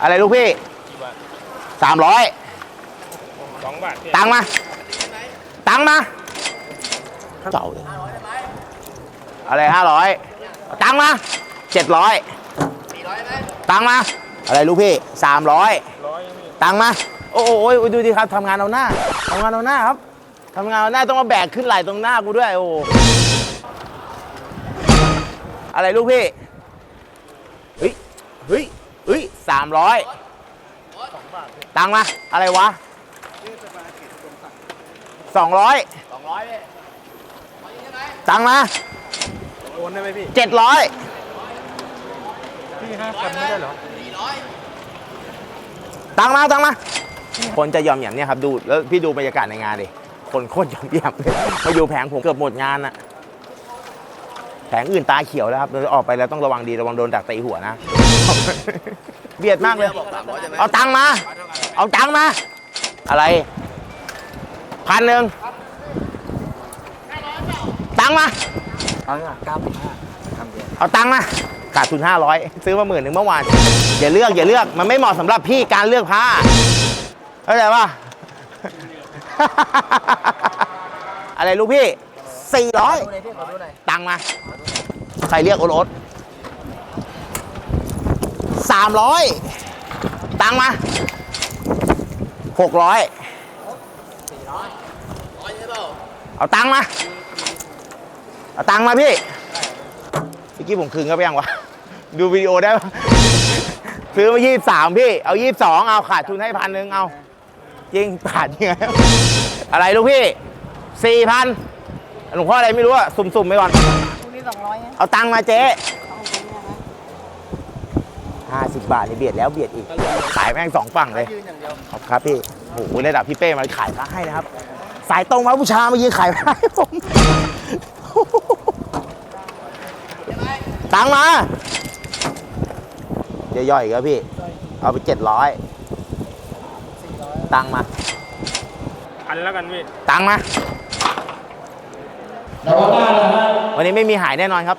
อะไรลูกพี่กี่บาทสามร้อยสองบาทพี่ตังค์มา ตังค์มาเก่าเลยอะไรห้าร้อยตังค์มาเจ็ดร้อยตังค์มา อะไรลูกพี่สามร้อยร้อยพี่ตังค์มา โอ้โหโอ้ยดูดิครับทำงานเอาหน้าทำงานเอาหน้าครับทำงานเอาหน้าต้องมาแบกขึ้นไหล่ตรงหน้ากูด้วยโอ้โหอะไรลูกพี่เฮ้ยเฮ้ย เฮ้ยสามร้อยตังค์มา อะไรวะสองร้อยสองร้อยตังค์มาโอนได้ไหมพี่เจ็ดร้อยพี่ห้าพันไม่ได้เหรอตังค์มาตังค์มา คนจะยอมอย่างเนี้ยครับดูแล้วพี่ดูบรรยากาศในงานดิคนโคตรยอมแยมเลยมาอยู่แผงผมเกือบหมดงานอะ แผงอื่นตาเขียวแล้วครับเราออกไปแล้วต้องระวังดีระวังโดนดักตีหัวนะ เบียดมากเลย เอาตังค์มา เอาตังค์มา อะไรพันหนึ่งตังค์มา เอาละเก้าพันห้าทำเดียวเอาตังค์มาขาดทุนห้าร้อยซื้อมาหมื่นหนึ่งเมื่อวาน อย่าเลือกอย่าเลือกมันไม่เหมาะสำหรับพี่การเลือกผ้าเข้าใจป่ะ อะไรลูกพี่สี่ร้อย ดูหน่อยพี่ขอดูหน่อยตังค์มา ใครเรียกโอรสสามร้อยตังค์มาหกร้อยเอาตังค์มา เอาตังค์มาพี่เมื่อกี้ผมคืนก็ไปยังวะ ดูวิดีโอได้ปะซื้อมายี่สามพี่ เอายี่สองเอาขาดทุนให้พันหนึ่งเอา จริงขาดยังไง อะไรลูกพี่สี่พัน หลวงพ่ออะไรไม่รู้อะสุ่มๆไปก่อนพรุ่งนี้สองร้อยนะเอาตังค์มาเจ๊เอาตรงนี้นะห้าสิบบาทนี่เบียดแล้วเบียดอีก ขายแม่งสองฝั่งเลย ยืนอย่างเดียวขอบครับพี่โอ้โหระดับพี่เป้มาขายพระให้นะครับ สายตรงมาบูชามายืนขายพระให้ผม ตังค์มาเดี๋ยวย่อยอีกแล้วพี่ เอาไปเจ็ดร้อยตังค์มาพันแล้วกันพี่ ตังค์มา วันนี้ไม่มีหายแน่นอนครับ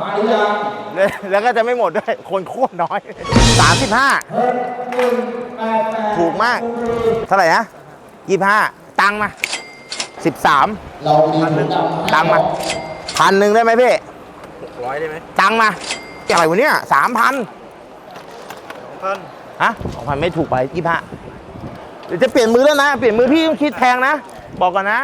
มาหรือยังแล้วแล้วก็จะไม่หมดด้วย คนโคตรน้อย 35ถูกมาก เท่าไหร่นะ 25 ตังค์มา 13 เรามีถุงดำตังค์มาพันหนึ่งได้ไหมพี่ ร้อยได้ไหมตังค์มาอะไรวะเนี่ยสามพันสองพันฮะสองพันไม่ถูกไปยี่ห้าเดี๋ยวจะเปลี่ยนมือแล้วนะ เปลี่ยนมือพี่ต้องคิดแพงนะ บอกก่อนนะ